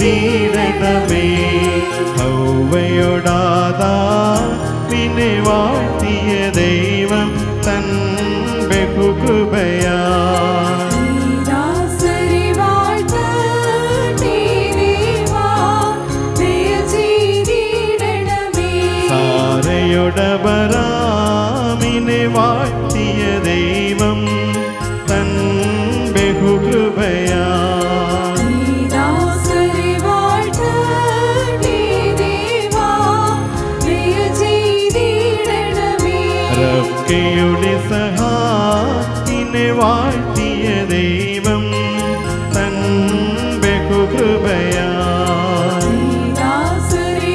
ചെയ്തിടണമേ ഹൗവയോടാതാ പിന്നെ വാഴ്ത്തിയ ദൈവം തൻ ബഹുകൃപയാ. ദാസരെ ചെയ്തിടണമേ. സഹാത്തിനെ വാഴ്ത്തിയ ദൈവം തൻ ബഹുകൃപയാ ദാസരെ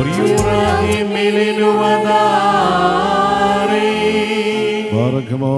മുറിയൂറായി മിലിനുവതാരേ വർഗമോ